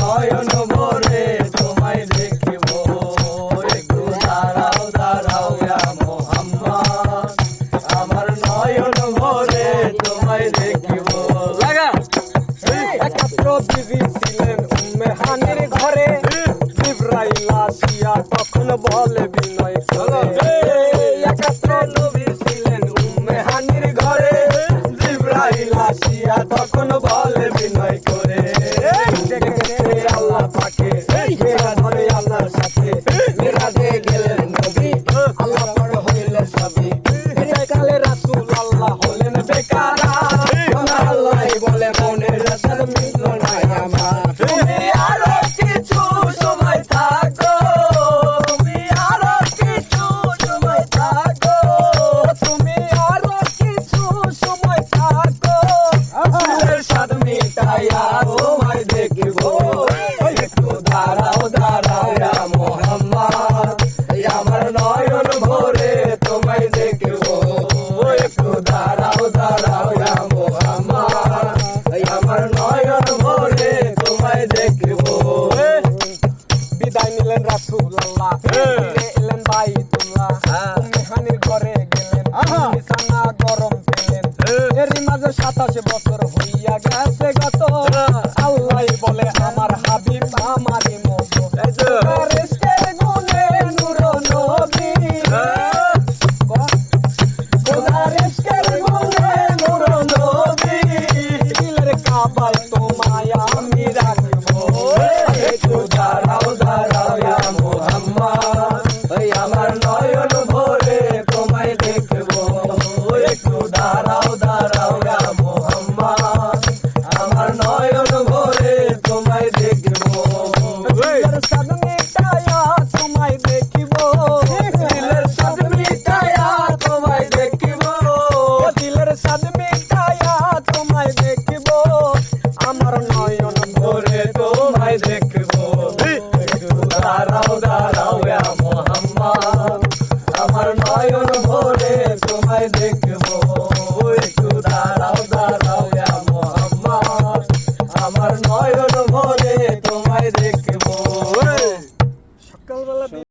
নয়ন ভরে তোমায় দেখিব। একটু দাঁড়াও দাঁড়াও মোহাম্মদ। আমার নয়ন ভরে তোমায় দেখিব। ছিলেন উম্মে ঘরে। ইব্রাহিম তখন বলে বিনয় ছিলেন উম্মে হানির ঘরে। ইব্রাহিম আসিয়া তখন বলে বিনয় করে? সাথে। মেরাজে গেলেন নবী। আল্লাহ পর হইলেন সবই কালে রাসূল আল্লাহ হলেন বেকারা। আমার নয়ন ভরে তোমায় দেখব। বিদায় নিলেন রাসূলুল্লাহ। ফিরে এলেন ভাই উম্মে মেহানির ঘরে গেলেন। বিছানা গরম পেলেন। এরই মাঝে সাতাশে বছর হইয়া গেছে গত। নয়ন ভরে তোমায় দেখব। দেখব দাঁড়াও দাঁড়াও